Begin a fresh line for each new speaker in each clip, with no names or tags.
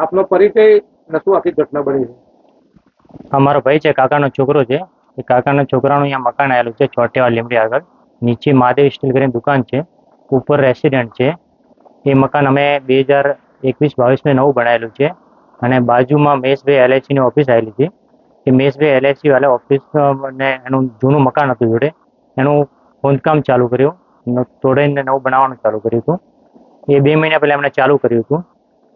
આપનો પરિચય શું આખી ઘટના બની
આ ભાઈ છે, કાકાનો છોકરો છે. એ કાકાના છોકરાનું અહીંયા મકાન આવેલું છે ચોટેવા લીમડી આગળ. નીચે મહાદેવ સ્ટીલ કરીને દુકાન છે. ઉપર રેસિડેન્ટ છે. એ મકાન અમે બે હજાર એકવીસ બાવીસમાં નવું બનાવેલું છે. અને બાજુમાં મેશભાઈ એલઆઈસીની ઓફિસ આવેલી છે. એ મેશભાઈ એલઆઈસી વાળા ઓફિસ ને એનું જૂનું મકાન હતું જોડે. એનું ખોદકામ ચાલુ કર્યું. ન- તોડીને નવું બનાવવાનું ચાલુ કર્યું હતું. એ બે મહિના પહેલાં એમણે ચાલુ કર્યું હતું.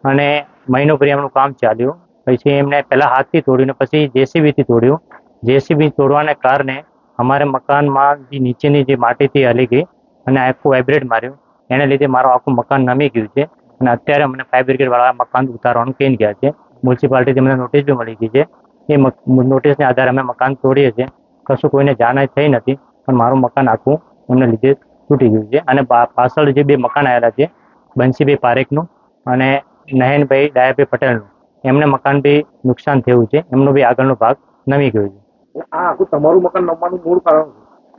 અને મહિનો ભરી એમનું કામ ચાલ્યું. પછી એમને પહેલાં હાથથી તોડ્યું ને પછી જેસીબીથી તોડ્યું. જેસીબી તોડવાને કારણે અમારે મકાનમાં જે નીચેની જે માટીથી હલી ગઈ અને આખું વાઇબ્રેટ માર્યું. એને લીધે મારું આખું મકાન નમી ગયું છે અને અત્યારે અમને ફાયર બ્રિગેડવાળા મકાન ઉતારવાનું કહીને ગયા છે. મ્યુનિસિપાલિટીથી અમને નોટિસ બી મળી ગઈ છે. એ નોટિસને આધારે અમે મકાન તોડીએ છીએ. કશું કોઈને જાણ થઈ નથી, પણ મારું મકાન આખું એમને લીધે તૂટી ગયું છે. અને પાછળ જે બે મકાન આવેલા છે બંસીભાઈ પારેખનું અને નયનભાઈ ડાયાભાઈ પટેલનું. એમને મકાન બી નુકસાન થયું છે. એમનો બી આગળનો ભાગ નમી ગયો છે.
આ આખું તમારું મકાન નમવાનું મૂળ કારણ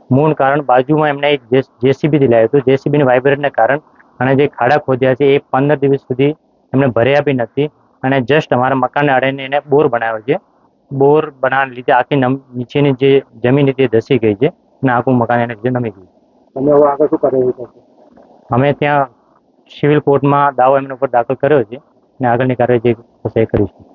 મૂળ કારણ બાજુમાં એમને એક જેસીબીથી લાવ્યું હતું. જેસીબીની વાઇબ્રેટને કારણ અને જે ખાડા ખોદ્યા છે એ પંદર દિવસ સુધી એમને ભર્યા બી નથી. અને જસ્ટ અમારા મકાનને અડીને એને બોર બનાવ્યો છે. બોર બનાવવાને લીધે આખી નીચેની જે જમીન હતી ધસી ગઈ છે. અને આખું મકાન એને નમી ગયું
તમે હવે આગળ શું કાર્યવાહી
અમે ત્યાં સિવિલ કોર્ટમાં દાવો એમના ઉપર દાખલ કર્યો છે અને આગળની કાર્યવાહી જે થશે એ કરીશું.